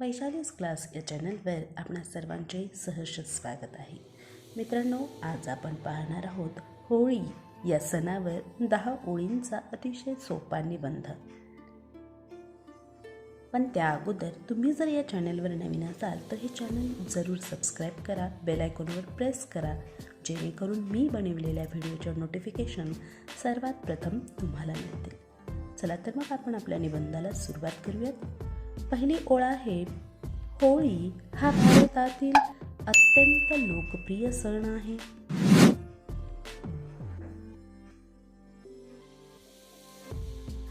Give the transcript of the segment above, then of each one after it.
Vaishali's class या चॅनलवर आपणा सर्वांचे सहर्ष स्वागत आहे. मित्रांनो आज आपण पाहणार आहोत होळी या सणावर दहा ओळींचा अतिशय सोपा निबंध. पण त्या अगोदर तुम्ही जर या चॅनलवर नवीन असाल तर हे चॅनल जरूर सबस्क्राईब करा बेल आयकॉनवर प्रेस करा जेणेकरून मी बनवलेल्या व्हिडिओच्या नोटिफिकेशन सर्वात प्रथम तुम्हाला मिळतील. चला तर मग आपण आपल्या निबंधाला सुरुवात करूयात. पहिली ओळ आहे होळी हा भारतातील अत्यंत लोकप्रिय सण आहे.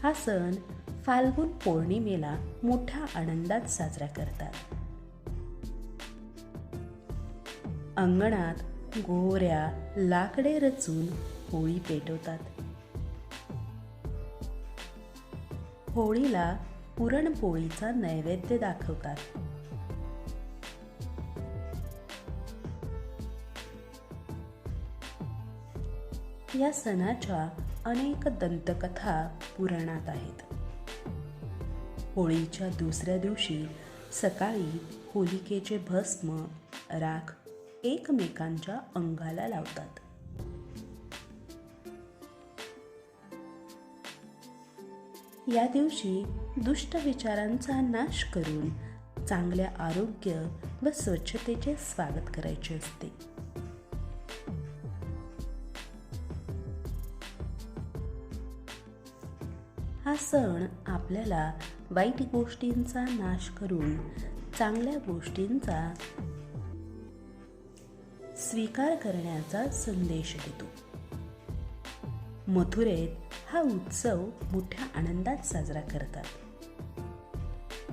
हा सण फाल्गुन पौर्णिमेला मोठ्या आनंदात साजरा करतात. अंगणात गोऱ्या लाकडे रचून होळी पेटवतात. होळीला पुरणपोळीचा नैवेद्य दाखवतात. या सणाच्या अनेक दंतकथा पुराणात आहेत. होळीच्या दुसऱ्या दिवशी सकाळी होलिकेचे भस्म राख एकमेकांच्या अंगाला लावतात. या दिवशी दुष्ट विचारांचा नाश करून चांगल्या आरोग्य व स्वच्छतेचे स्वागत करायचे असते. हा सण आपल्याला वाईट गोष्टींचा नाश करून चांगल्या गोष्टींचा स्वीकार करण्याचा संदेश देतो. मथुरेत हा उत्सव मोठ्या आनंदात साजरा करतात.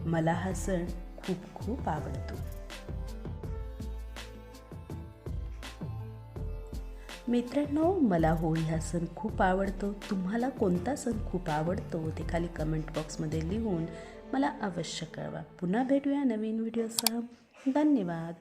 मला हा सण खूप खूप आवडतो. मित्रांनो मला होळी हा सण खूप आवडतो. तुम्हाला कोणता सण खूप आवडतो ते खाली कमेंट बॉक्समध्ये लिहून मला अवश्य कळवा. पुन्हा भेटूया नवीन व्हिडिओसह धन्यवाद.